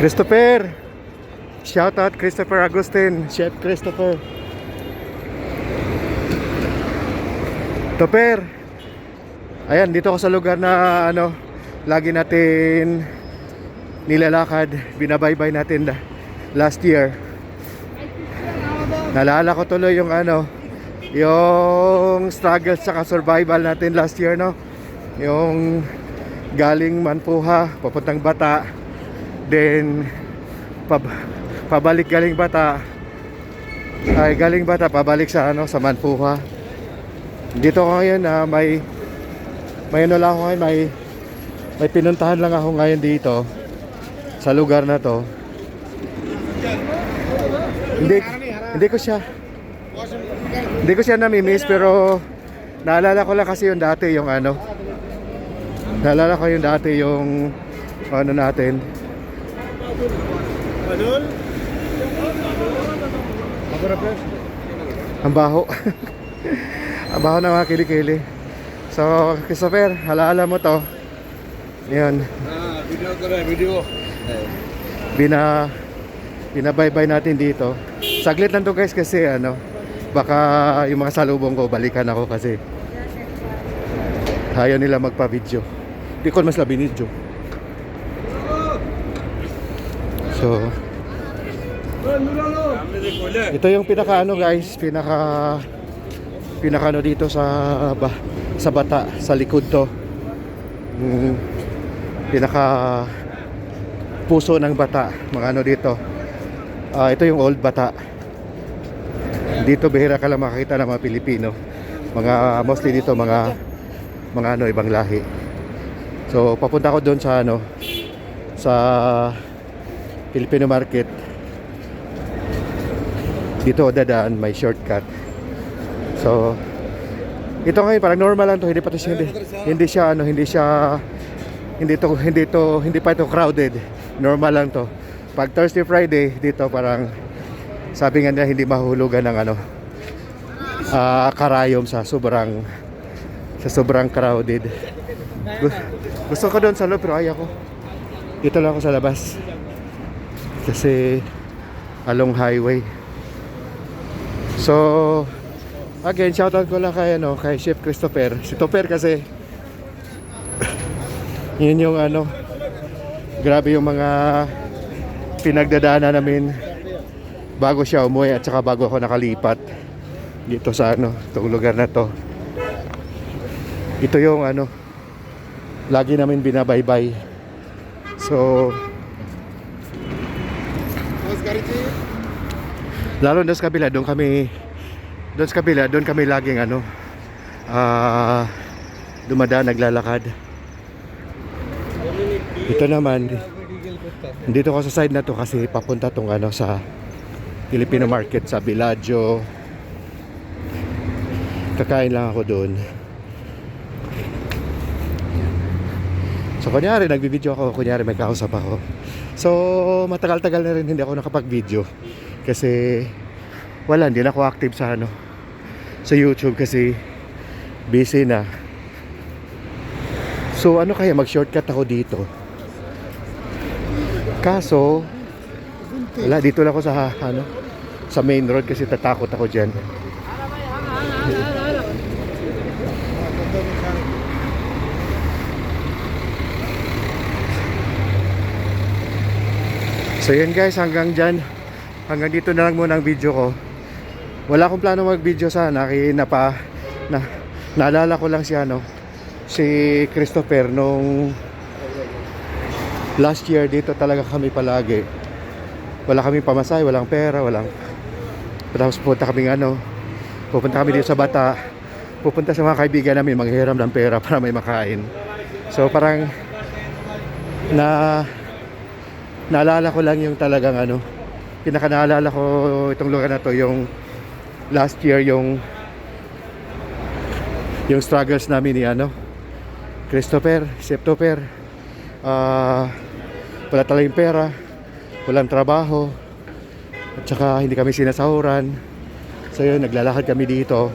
Christopher! Shout out Christopher Agustin, Chef Christopher. Topper! Ayan, dito ako sa lugar na ano, lagi natin nilalakad, binabaybay natin last year. Naalala ko tuloy yung ano, yung struggles sa survival natin last year, no? Yung galing Manpuha, papuntang Bata, then pab pabalik galing Bata, ay galing Bata, pabalik sa ano, sa Manpuha. Dito ako ngayon na may may ano lang ako ngayon, may may pinuntahan lang ako ngayon dito sa lugar na to. Hindi hindi ko siya hindi ko siya nami-miss pero naalala ko lang kasi yung dati yung ano naalala ko yung dati yung ano natin ang baho ang baho ng mga kilikili so Christopher halaala mo to yun Ah, video ko rin, video. bina binabaybay natin dito. Saglit lang to guys kasi ano, baka yung mga salubong ko balikan ako kasi ayaw nila magpa-video. Di ko mas labi video. So, ito yung pinaka ano guys, pinaka pinaka ano dito sa sa bata, sa likod to. Mm, pinaka puso ng bata, mga ano dito. Ah, ito yung old bata. Dito bihira ka lang makakita ng mga Pilipino. Mga mostly dito mga mga ano ibang lahi. So papunta ko doon sa ano sa Filipino market. Dito dadaan may shortcut. So ito ngayon parang normal lang to, hindi pa to siya, hindi, hindi siya ano, hindi siya hindi to hindi to hindi pa ito crowded. Normal lang to. Pag Thursday Friday dito parang sabi nga nila hindi mahulugan ng ano ah, karayom sa sobrang sa sobrang crowded. Gu- Gusto ko doon sa loob pero ayaw ko. Dito lang ako sa labas. Kasi along highway. So again, shoutout ko lang kay ano, kay Chef Christopher. Si Topper kasi yun yung ano grabe yung mga pinagdadaanan namin bago siya umuwi at saka bago ako nakalipat dito sa ano itong lugar na to ito yung ano lagi namin binabaybay so lalo doon sa kabila doon kami doon sa kabila doon kami laging ano ah dumadaan naglalakad. Ito naman dito ko sa side na to kasi papunta tong ano sa Filipino market sa Villaggio kakain lang ako doon so kunyari nagbibideo ako kunyari may kausap ako. So matagal-tagal na rin hindi ako nakapag-video. Kasi wala hindi na ako active sa ano sa YouTube kasi busy na. So ano kaya mag-shortcut ako dito? Kaso, wala, dito lang ako sa, ano, sa main road kasi tatakot ako dyan. So yun guys, hanggang dyan, hanggang dito na lang muna ang video ko. Wala akong plano mag-video sana, kaya napa, na, naalala ko lang si ano, si Christopher nung last year dito talaga kami palagi. Wala kaming pamasay, walang pera, walang tapos pupunta kami ano pupunta kami dito sa bata. Pupunta sa mga kaibigan namin manghiram ng pera para may makain. So parang na naalala ko lang yung talagang ano pinaka naalala ko itong lugar na to yung last year yung yung struggles namin ni ano Christopher, Septoper ah wala talagang pera walang trabaho at saka hindi kami sinasahuran. So yun naglalakad kami dito.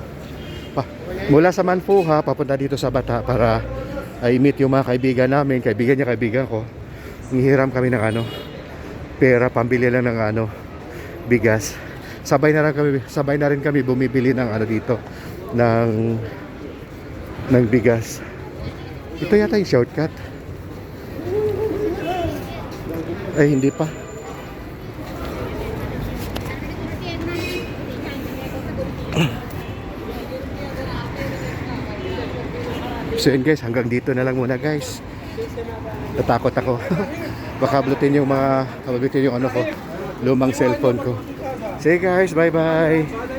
Pa, mula sa Manpuha papunta dito sa Bata para ay meet yung mga kaibigan namin kaibigan niya kaibigan ko Ngihiram kami ng ano pera pambili lang ng ano bigas. Sabay na rin kami sabay na rin kami bumibili ng ano dito ng ng bigas. Ito yata yung shortcut. Ay, hindi pa. So yun guys, hanggang dito na lang muna guys. Natakot ako. Baka ablutin yung mga, ablutin yung ano ko, lumang cellphone ko. Sige guys, bye bye.